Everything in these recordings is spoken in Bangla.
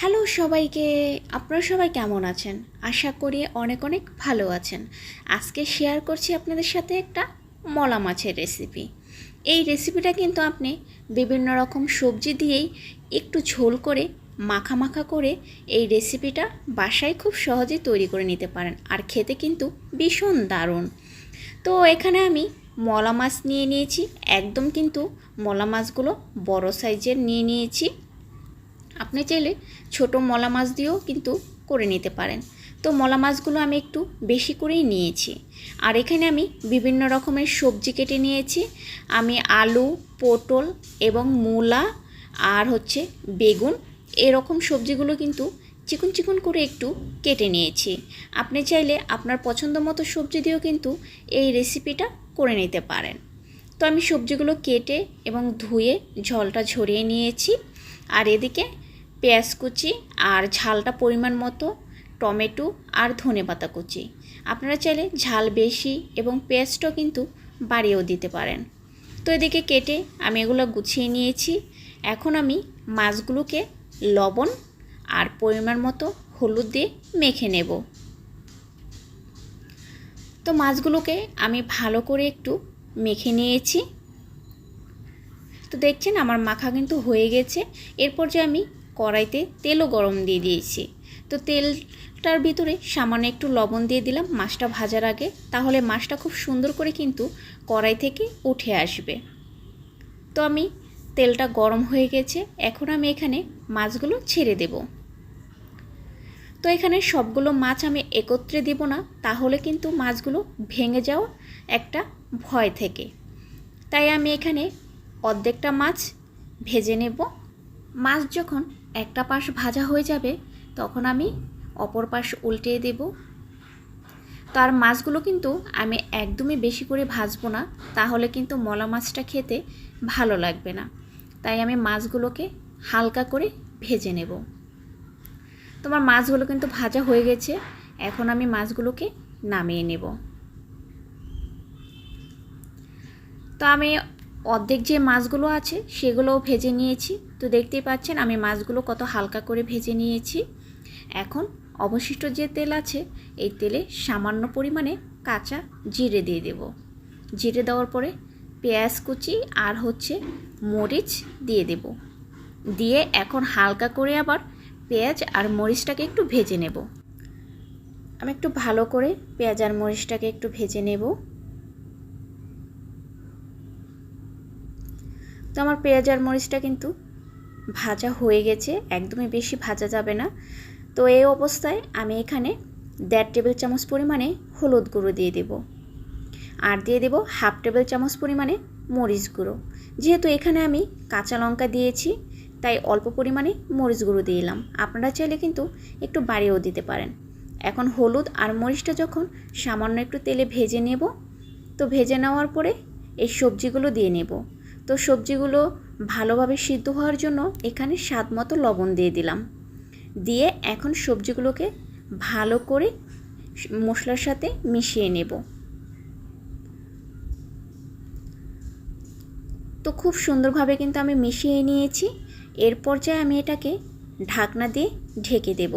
হ্যালো সবাইকে, আপনারা সবাই কেমন আছেন? আশা করি অনেক অনেক ভালো আছেন। আজকে শেয়ার করছি আপনাদের সাথে একটা মলা মাছের রেসিপি এই রেসিপিটা কিন্তু আপনি বিভিন্ন রকম সবজি দিয়েই একটু ঝোল করে, মাখা মাখা করে এই রেসিপিটা বাসায় খুব সহজেই তৈরি করে নিতে পারেন। আর খেতে কিন্তু ভীষণ দারুণ। তো এখানে আমি মলা মাছ নিয়ে নিয়েছি। একদম কিন্তু মলা মাছগুলো বড় সাইজের নিয়ে নিয়েছি। আপনি চাইলে ছোট মলা মাছ দিয়েও কিন্তু করে নিতে পারেন। তো মলা মাছগুলো আমি একটু বেশি করেই নিয়েছি। আর এখানে আমি বিভিন্ন রকমের সবজি কেটে নিয়েছি। আমি আলু, পটল এবং মূলা আর হচ্ছে বেগুন এরকম সবজিগুলো কিন্তু চিকন চিকন করে একটু কেটে নিয়েছি। আপনি চাইলে আপনার পছন্দ মতো সবজি দিয়েও কিন্তু এই রেসিপিটা করে নিতে পারেন। তো আমি সবজিগুলো কেটে এবং ধুয়ে ঝলটা ঝরিয়ে নিয়েছি। আর এদিকে পেঁয়াজ কুচি আর ঝালটা পরিমাণ মতো, টমেটো আর ধনে পাতা কুচি। আপনারা চাইলে ঝাল বেশি এবং পেঁয়াজটাও কিন্তু বাড়িয়েও দিতে পারেন। তো এদিকে কেটে আমি এগুলো গুছিয়ে নিয়েছি। এখন আমি মাছগুলোকে লবণ আর পরিমাণ মতো হলুদ দিয়ে মেখে নেব। তো মাছগুলোকে আমি ভালো করে একটু মেখে নিয়েছি। তো দেখছেন আমার মাখা কিন্তু হয়ে গেছে। এরপর যে আমি কড়াইতে তেলও গরম দিয়ে দিয়েছি। তো তেলটার ভিতরে সামান্য একটু লবণ দিয়ে দিলাম মাছটা ভাজার আগে। তাহলে মাছটা খুব সুন্দর করে কিন্তু কড়াই থেকে উঠে আসবে। তো আমি তেলটা গরম হয়ে গেছে, এখন আমি এখানে মাছগুলো ছেড়ে দেব। তো এখানে সবগুলো মাছ আমি একত্রে দেব না, তাহলে কিন্তু মাছগুলো ভেঙে যাওয়া একটা ভয় থেকে। তাই আমি এখানে অর্ধেকটা মাছ ভেজে নেব। মাছ যখন একটা পাশ ভাজা হয়ে যাবে, তখন আমি অপর পাশ উল্টিয়ে দেব। তার মাছগুলো কিন্তু আমি একদমই বেশি করে ভাজবো না, তাহলে কিন্তু মলা মাছটা খেতে ভালো লাগবে না। তাই আমি মাছগুলোকে হালকা করে ভেজে নেব। তোমার মাছগুলো কিন্তু ভাজা হয়ে গেছে, এখন আমি মাছগুলোকে নামিয়ে নেব। তো আমি অর্ধেক যে মাছগুলো আছে সেগুলোও ভেজে নিয়েছি। তো দেখতেই পাচ্ছেন আমি মাছগুলো কত হালকা করে ভেজে নিয়েছি। এখন অবশিষ্ট যে তেল আছে, এই তেলে সামান্য পরিমাণে কাঁচা জিরে দিয়ে দেব। জিরে দেওয়ার পরে পেঁয়াজ কুচি আর হচ্ছে মরিচ দিয়ে দেব। দিয়ে এখন হালকা করে আবার পেঁয়াজ আর মরিচটাকে একটু ভেজে নেব। আমি একটু ভালো করে পেঁয়াজ আর মরিচটাকে একটু ভেজে নেব। তো আমার পেঁয়াজ আর মরিচটা কিন্তু ভাজা হয়ে গেছে, একদমই বেশি ভাজা যাবে না। তো এই অবস্থায় আমি এখানে দেড় টেবিল চামচ পরিমাণে হলুদ গুঁড়ো দিয়ে দেব। আর দিয়ে দেব হাফ টেবিল চামচ পরিমাণে মরিচ গুঁড়ো। যেহেতু এখানে আমি কাঁচা লঙ্কা দিয়েছি, তাই অল্প পরিমাণে মরিচ গুঁড়ো দিলাম আপনারা চাইলে কিন্তু একটু বাড়িয়েও দিতে পারেন। এখন হলুদ আর মরিচটা যখন সামান্য একটু তেলে ভেজে নেব, তো ভেজে নেওয়ার পরে এই সবজিগুলো দিয়ে নেব। তো সবজিগুলো ভালোভাবে সিদ্ধ হওয়ার জন্য এখানে স্বাদ মতো লবণ দিয়ে দিলাম। দিয়ে এখন সবজিগুলোকে ভালো করে মশলার সাথে মিশিয়ে নেব। তো খুব সুন্দরভাবে কিন্তু আমি মিশিয়ে নিয়েছি। এর পর্যায়ে আমি এটাকে ঢাকনা দিয়ে ঢেকে দেব।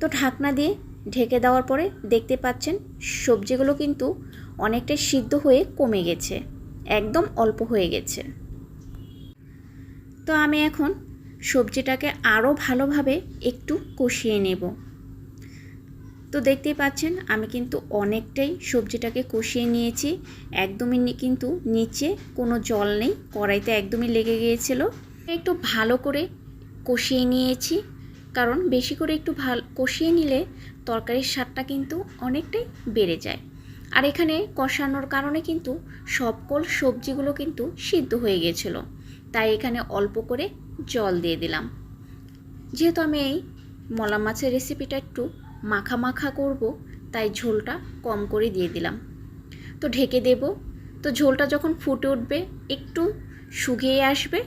তো ঢাকনা দিয়ে ঢেকে দেওয়ার পরে দেখতে পাচ্ছেন সবজিগুলো কিন্তু অনেকটাই সিদ্ধ হয়ে কমে গেছে, একদম অল্প হয়ে গেছে। তো আমি এখন সবজিটাকে আরও ভালোভাবে একটু কষিয়ে নেব। তো দেখতেই পাচ্ছেন আমি কিন্তু অনেকটাই সবজিটাকে কষিয়ে নিয়েছি, একদমই কিন্তু নিচে কোনো জল নেই, কড়াইতে একদমই লেগে গিয়েছিল। একটু ভালো করে কষিয়ে নিয়েছি। কারণ বেশি করে একটু ভালো, কষিয়ে নিলে তরকারির স্বাদটা কিন্তু অনেকটাই বেড়ে যায়। আর এখানে কষানোর কারণে কিন্তু সকল সবজিগুলো কিন্তু সিদ্ধ হয়ে গিয়েছিল তাই এখানে অল্প করে জল দিয়ে দিলাম। যেহেতু আমি এই মলা মাছের রেসিপিটা একটু মাখা মাখা করব, তাই ঝোলটা কম করে দিয়ে দিলাম। তো ঢেকে দেব। তো ঝোলটা যখন ফুটে উঠবে, একটু শুকিয়ে আসবে,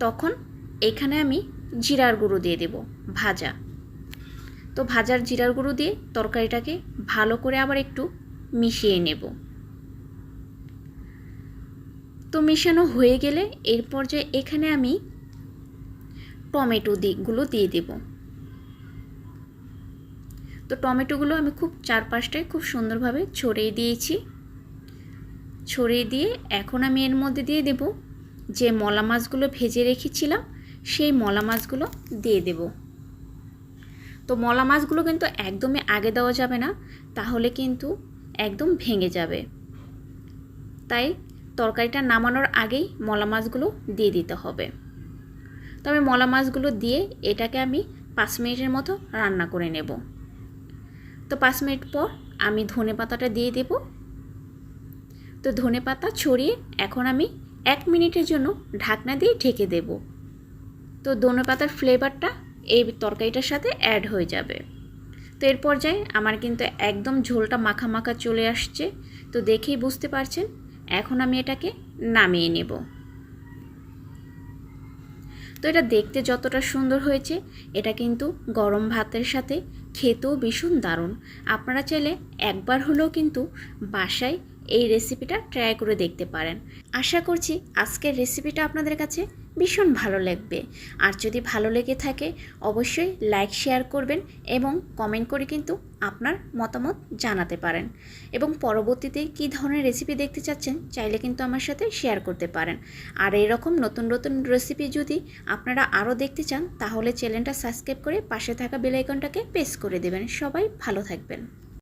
তখন এখানে আমি জিরার গুঁড়ো দিয়ে দেব, ভাজা। তো ভাজার জিরার গুঁড়ো দিয়ে তরকারিটাকে ভালো করে আবার একটু মিশিয়ে নেব। তো মেশানো হয়ে গেলে এরপর যে এখানে আমি টমেটো দিকগুলো দিয়ে দেব। তো টমেটোগুলো আমি খুব চারপাশটায় খুব সুন্দরভাবে ছড়িয়ে দিয়েছি। ছড়িয়ে দিয়ে এখন আমি এর মধ্যে দিয়ে দেব যে মলা মাছগুলো ভেজে রেখেছিলাম সেই মলা মাছগুলো দিয়ে দেব। তো মলা মাছগুলো কিন্তু একদমই আগে দেওয়া যাবে না, তাহলে কিন্তু একদম ভেঙে যাবে। তাই তরকারিটা নামানোর আগেই মলা মাছগুলো দিয়ে দিতে হবে। তো আমি মলা মাছগুলো দিয়ে এটাকে আমি পাঁচ মিনিটের মতো রান্না করে নেব। তো পাঁচ মিনিট পর আমি ধনে পাতাটা দিয়ে দেব। তো ধনে পাতা ছড়িয়ে এখন আমি এক মিনিটের জন্য ঢাকনা দিয়ে ঢেকে দেব। তো ধনে পাতার ফ্লেভারটা এই তরকারিটার সাথে অ্যাড হয়ে যাবে। তো এর পর্যায়ে আমার কিন্তু একদম ঝোলটা মাখা মাখা চলে আসছে। তো দেখেই বুঝতে পারছেন, এখন আমি এটাকে নামিয়ে নেব। তো এটা দেখতে যতটা সুন্দর হয়েছে, এটা কিন্তু গরম ভাতের সাথে খেতেও ভীষণ দারুণ। আপনারা চাইলে একবার হলেও কিন্তু বাসায় এই রেসিপিটা ট্রাই করে দেখতে পারেন। আশা করছি আজকের রেসিপিটা আপনাদের কাছে ভীষণ ভালো লাগবে। আর যদি ভালো লেগে থাকে, অবশ্যই লাইক শেয়ার করবেন এবং কমেন্ট করে কিন্তু আপনার মতামত জানাতে পারেন। এবং পরবর্তীতে কী ধরনের রেসিপি দেখতে চাচ্ছেন, চাইলে কিন্তু আমার সাথে শেয়ার করতে পারেন। আর এরকম নতুন নতুন রেসিপি যদি আপনারা আরও দেখতে চান, তাহলে চ্যানেলটা সাবস্ক্রাইব করে পাশে থাকা বেলাইকনটাকে প্রেস করে দেবেন। সবাই ভালো থাকবেন।